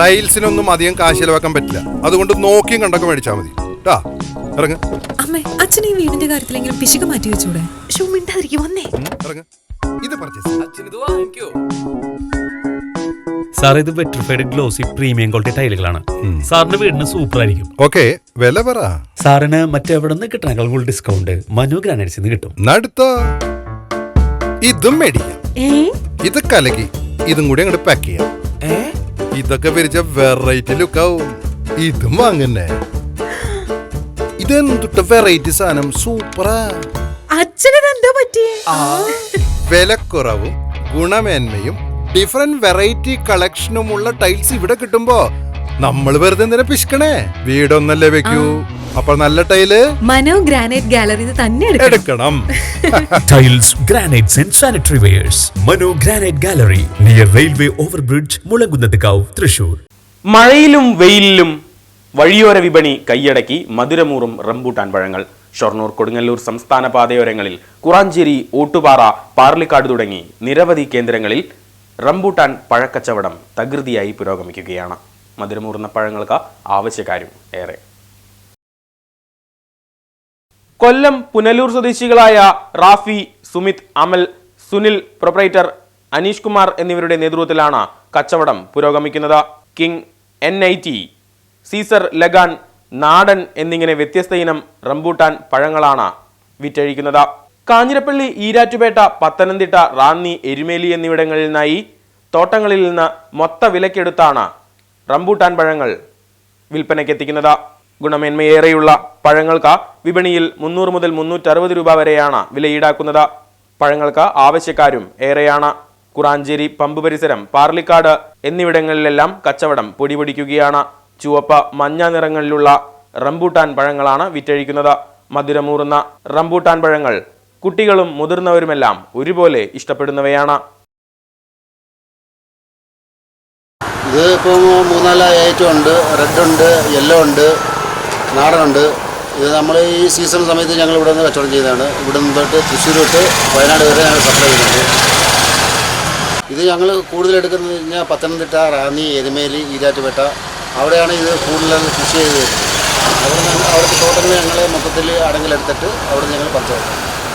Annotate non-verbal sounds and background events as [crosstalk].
ടൈൽസിനൊന്നും അധികം കാശ് ചെലവാക്കാൻ പറ്റില്ല. അതുകൊണ്ട് നോക്കിയും കണ്ടൊക്കെ മേടിച്ചാൽ മതി. ട്ടാ ഇറങ്ങ്. അമ്മേ അച്ഛൻ ഈ വീടിന്റെ കാര്യത്തിലെങ്കിലും പിശുക്ക് മാറ്റി വെച്ചൂടെ? ഷോ മിണ്ടാതിരിക്കും വന്നേ. ഇറങ്ങ്. ഇത് പർച്ചേസ് സാർ ഇത് വെട്രിഫൈഡ് ഗ്ലോസി പ്രീമിയം ക്വാളിറ്റി ടൈലുകളാണ്. സാറിന്റെ വീടിന് സൂപ്പർ ആയിരിക്കും. ഓക്കെ വില പറ. സാറിന് മറ്റെവിടെ നിന്ന് കിട്ടണേക്കാൾ കൂടുതൽ ഡിസ്കൗണ്ട് മനു ഗ്രാനൈറ്റ്സിൽ നിന്ന് കിട്ടും. നടുത്തോ. ഇതും മേടിക്കാം. ഇത് കലകി ഇതും കൂടി അങ്ങോട്ട് പാക്ക് ചെയ്യാം. ഇതൊക്കെ പിരിച്ച വെറൈറ്റി ലുക്കാവും ഇതും വാങ്ങന്നെ. ഇതെന്തുട്ട വെറൈറ്റി സാധനം? സൂപ്പറാ. അച്ഛനെന്താ പറ്റിയേ? വിലക്കുറവും ഗുണമേന്മയും ഡിഫറെന്റ് വെറൈറ്റി കളക്ഷനുമുള്ള ടൈൽസ് ഇവിടെ കിട്ടുമ്പോ നമ്മൾ വെറുതെ എന്തിനാ പിശിക്കണേ? വീടൊന്നല്ലേ വെക്കൂ. അപ്പൊ നല്ല ടൈൽ മനോ [laughs] ഗ്രാനൈറ്റ് ഗാലറി തന്നെ എടുക്കണം. Tiles granites and sanitary wares Mano granite gallery near railway overbridge Mulankunnathukavu Thrissur. മഴയിലും വെയിലിലും വഴിയോര വിപണി കൈയടക്കി മധുരമൂറും റംബൂട്ടാൻ പഴങ്ങൾ. ഷൊർണൂർ കൊടുങ്ങല്ലൂർ സംസ്ഥാന പാതയോരങ്ങളിൽ കുറാഞ്ചേരി ഓട്ടുപാറ പാർലിക്കാട് തുടങ്ങി നിരവധി കേന്ദ്രങ്ങളിൽ റംബൂട്ടാൻ പഴക്കച്ചവടം തകൃതിയായി പുരോഗമിക്കുകയാണ്. മധുരമൂറുന്ന പഴങ്ങൾക്ക് ആവശ്യക്കാരും ഏറെ. കൊല്ലം പുനലൂർ സ്വദേശികളായ റാഫി സുമിത് അമൽ സുനിൽ പ്രൊപ്പറേറ്റർ അനീഷ് കുമാർ എന്നിവരുടെ നേതൃത്വത്തിലാണ് കച്ചവടം പുരോഗമിക്കുന്നത്. King N I T Caesar Lagaan നാടൻ എന്നിങ്ങനെ വ്യത്യസ്ത ഇനം റംബൂട്ടാൻ പഴങ്ങളാണ് വിറ്റഴിക്കുന്നത്. കാഞ്ഞിരപ്പള്ളി ഈരാറ്റുപേട്ട പത്തനംതിട്ട റാന്നി എരുമേലി എന്നിവിടങ്ങളിൽ നിന്നായി തോട്ടങ്ങളിൽ നിന്ന് മൊത്ത വിലക്കെടുത്താണ് റംബൂട്ടാൻ പഴങ്ങൾ വിൽപ്പനയ്ക്കെത്തിക്കുന്നത്. ഗുണമേന്മയേറെയുള്ള പഴങ്ങൾക്ക് വിപണിയിൽ മുന്നൂറ് മുതൽ മുന്നൂറ്ററുപത് രൂപ വരെയാണ് വില ഈടാക്കുന്നത്. പഴങ്ങൾക്ക് ആവശ്യക്കാരും ഏറെയാണ്. കുറാഞ്ചേരി പമ്പ് പരിസരം പാർലിക്കാട് എന്നിവിടങ്ങളിലെല്ലാം കച്ചവടം പൊടിപൊടിക്കുകയാണ്. ചുവപ്പ് മഞ്ഞ നിറങ്ങളിലുള്ള റംബൂട്ടാൻ പഴങ്ങളാണ് വിറ്റഴിക്കുന്നത്. മധുരമൂറുന്ന റംബൂട്ടാൻ പഴങ്ങൾ കുട്ടികളും മുതിർന്നവരുമെല്ലാം ഒരുപോലെ ഇഷ്ടപ്പെടുന്നവയാണ്. ഇത് ഇപ്പോൾ മൂന്നാൽ ഐറ്റം ഉണ്ട്. റെഡ് ഉണ്ട് യെല്ലോ ഉണ്ട് നാടനുണ്ട് ഇത് നമ്മൾ ഈ സീസൺ സമയത്ത് ഞങ്ങൾ ഇവിടെ നിന്ന് കച്ചവടം ചെയ്തതാണ്. ഇവിടെ നിന്ന് തൊട്ട് തൃശ്ശൂർ തൊട്ട് വയനാട് വരെ ഞങ്ങൾ സപ്ലൈ ചെയ്യുന്നുണ്ട്. ഇത് ഞങ്ങൾ കൂടുതൽ എടുക്കുന്നത് കഴിഞ്ഞാൽ പത്തനംതിട്ട റാന്നി എരുമേലി ഈരാറ്റുപേട്ട. അവിടെയാണ് ഇത് കൂടുതൽ കൃഷി ചെയ്ത് വരുന്നത്. അവിടെ അവിടുത്തെ തോട്ടങ്ങൾ ഞങ്ങൾ മൊത്തത്തിൽ അടങ്ങിലെടുത്തിട്ട് അവിടെ ഞങ്ങൾ പറിച്ചു